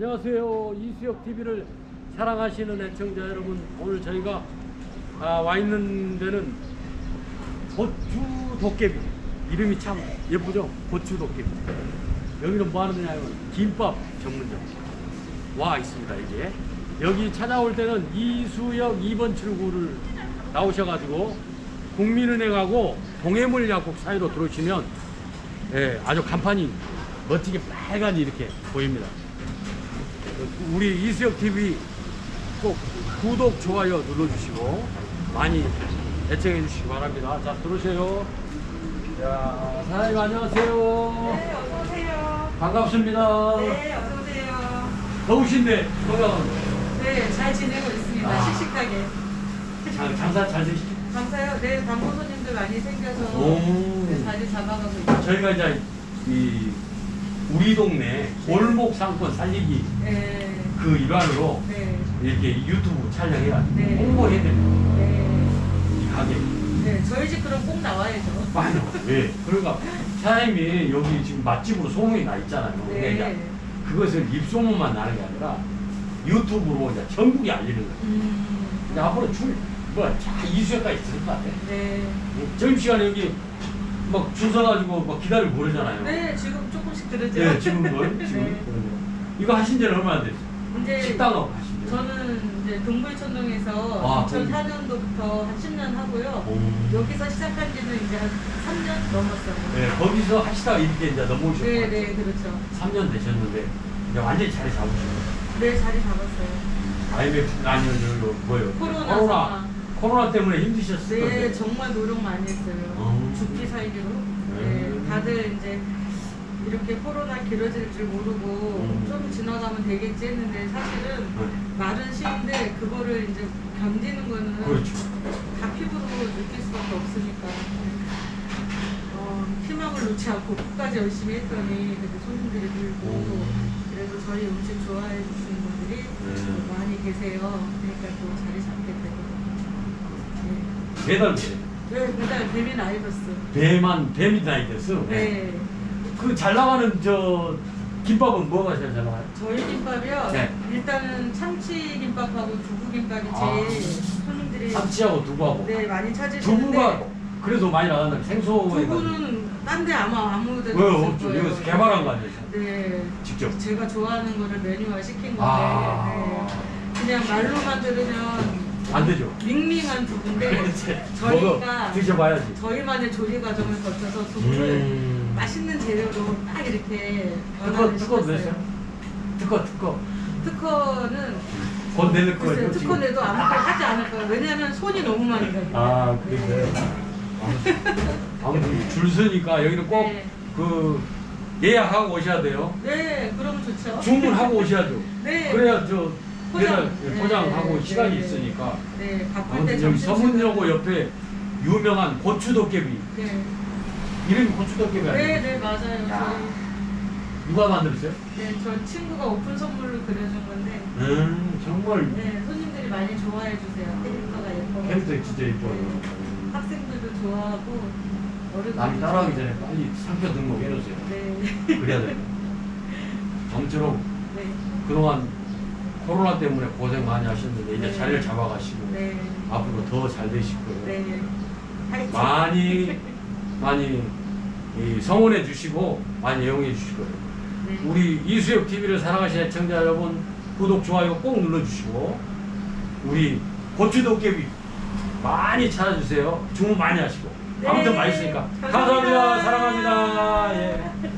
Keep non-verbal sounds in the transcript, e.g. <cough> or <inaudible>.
안녕하세요. 이수혁 TV를 사랑하시는 애청자 여러분, 오늘 저희가 아, 와 있는 데는 고추 도깨비. 이름이 참 예쁘죠? 고추 도깨비. 여기는 뭐 하는 데냐면 김밥 전문점 와 있습니다, 이게. 여기 찾아올 때는 이수역 2번 출구를 나오셔가지고 국민은행하고 동해물 약국 사이로 들어오시면 예, 아주 간판이 멋지게 빨간이 이렇게 보입니다. 우리 이수혁 TV 꼭 구독, 좋아요 눌러주시고 많이 애청해 주시기 바랍니다. 자, 들어오세요. 자, 사장님 안녕하세요. 네, 어서 오세요. 반갑습니다. 네, 어서 오세요. 더우신데 건강은 네, 잘 지내고 있습니다. 아. 씩씩하게. 장- 장사 잘 되시죠? 감사해요. 네, 단골 손님들 많이 생겨서 오. 네, 자리 잡아가고 있어요. 저희가 이제 이 우리 동네 골목 상권 살리기 네, 그 일환으로 네, 이렇게 유튜브 촬영해가지고 네. 홍보해드립니다. 네. 이 가게. 네, 저희 집 그럼 꼭 나와야죠. 많이 예. 그러니까 사장님이 여기 지금 맛집으로 소문이 나 있잖아요. 네. 그것을 입소문만 나는 게 아니라 유튜브로 이제 전국에 알리는 거예요. 음, 근데 앞으로 줄, 뭐, 자, 이수역까지 있을 것 같아. 네. 점심시간에 여기 막 줄 서가지고 막 기다리고 그러잖아요. 네, 지금 조금씩 들으죠. 예, 지금은 지금 네. 이거 하신 지는 얼마나 됐어요? 이제 식당업 하신 지? 저는 이제 동부천동에서 아, 2004년도부터 한 10년 하고요. 오. 여기서 시작한 지는 이제 한 3년 넘었어요. 네, 거기서 하시다가 이렇게 이제 넘어오셨고 네, 네, 그렇죠. 3년 되셨는데 이제 완전히 자리 잡으시고 네, 자리 잡았어요. IMF 아니면 저 뭐예요? 코로나 코로나 상황. 코로나 때문에 힘드셨을 네, 텐데. 정말 노력 많이 했어요. 어. 죽기 살기로. 네. 네, 다들 이제 이렇게 코로나 길어질 줄 모르고 음. 좀 지나가면 되겠지 했는데 사실은 네. 말은 쉬운데 그거를 이제 견디는 거는 그렇죠. 다 피부로 느낄 수밖에 없으니까. 어, 희망을 놓지 않고 끝까지 열심히 했더니 그래도 손님들이 늘고 오. 그래서 저희 음식 좋아해 주시는 분들이 네. 많이 계세요. 그러니까 또 자리 잡게 되고. 네. 매달 돼. 네, 그다음 데빈 아이버스. 배만 배미나이트스. 네. 그 잘 나가는 저 김밥은 뭐가 제일 잘 나가요? 저희 김밥이요. 네. 일단은 참치 김밥하고 두부 김밥이 아. 제일 손님들이 참치하고 두부하고. 네 많이 찾으시는데 두부가 그래도 많이 나간다. 생소해. 두부는 딴 데 아마 아무 데도 왜요? 없을 없죠. 거예요. 여기서 개발한 거 아니에요? 네. 직접. 제가 좋아하는 거를 메뉴화 시킨 건데 아. 네. 그냥 말로만 들으면 안 되죠. 밍밍한 <laughs> 그렇지. 저희가 먹어 드셔봐야지. 저희만의 조리 과정을 거쳐서 두부를 음. 맛있는 재료로 딱 이렇게 특허 변화를 특허 시켰어요. 내세요? 특허 특허. 특허는 곧 내는 글쎄요, 거예요. 특허 내도 아무도 하지 않을 거예요. 왜냐면 손이 너무 많이 가요. 아 그래요. <laughs> 아무튼 줄 서니까 여기는 꼭 네. 그 예약하고 오셔야 돼요. 네, 그럼 좋죠. 주문하고 오셔야죠. <laughs> 네. 그래야 저 포장. 배달 포장하고 네, 시간이 네. 있으니까. 네, 바쁠 때 아무튼 여기 서문여고 옆에 유명한 고추도깨비 네. 이름이 고추도깨비 네, 아니에요? 네, 맞아요. 야. 저희, 누가 만들었어요? 네, 저 친구가 오픈 선물로 그려준 건데, 음 정말 네, 손님들이 많이 좋아해 주세요. 캐릭터가 예뻐. 캐릭터 진짜 예뻐요. 학생들도 좋아하고 어른들도 남이 따라하기 전에. 빨리 상표 등록해 놓으세요. 네, 그래야 돼요. <laughs> 아무쪼록 네, 그동안 코로나 때문에 고생 많이 하셨는데 이제 네. 자리를 잡아가시고 네, 앞으로 더 잘 되실 거예요. 네. 화이팅! 많이 <laughs> 많이 이 성원해 주시고 많이 애용해 주실 거예요. 네. 우리 이수혁 TV를 사랑하시는 애청자 여러분 구독 좋아요 꼭 눌러주시고 우리 고추도깨비 많이 찾아주세요. 주문 많이 하시고 네. 아무튼 맛있으니까 감사합니다. 감사합니다. 사랑합니다. 예.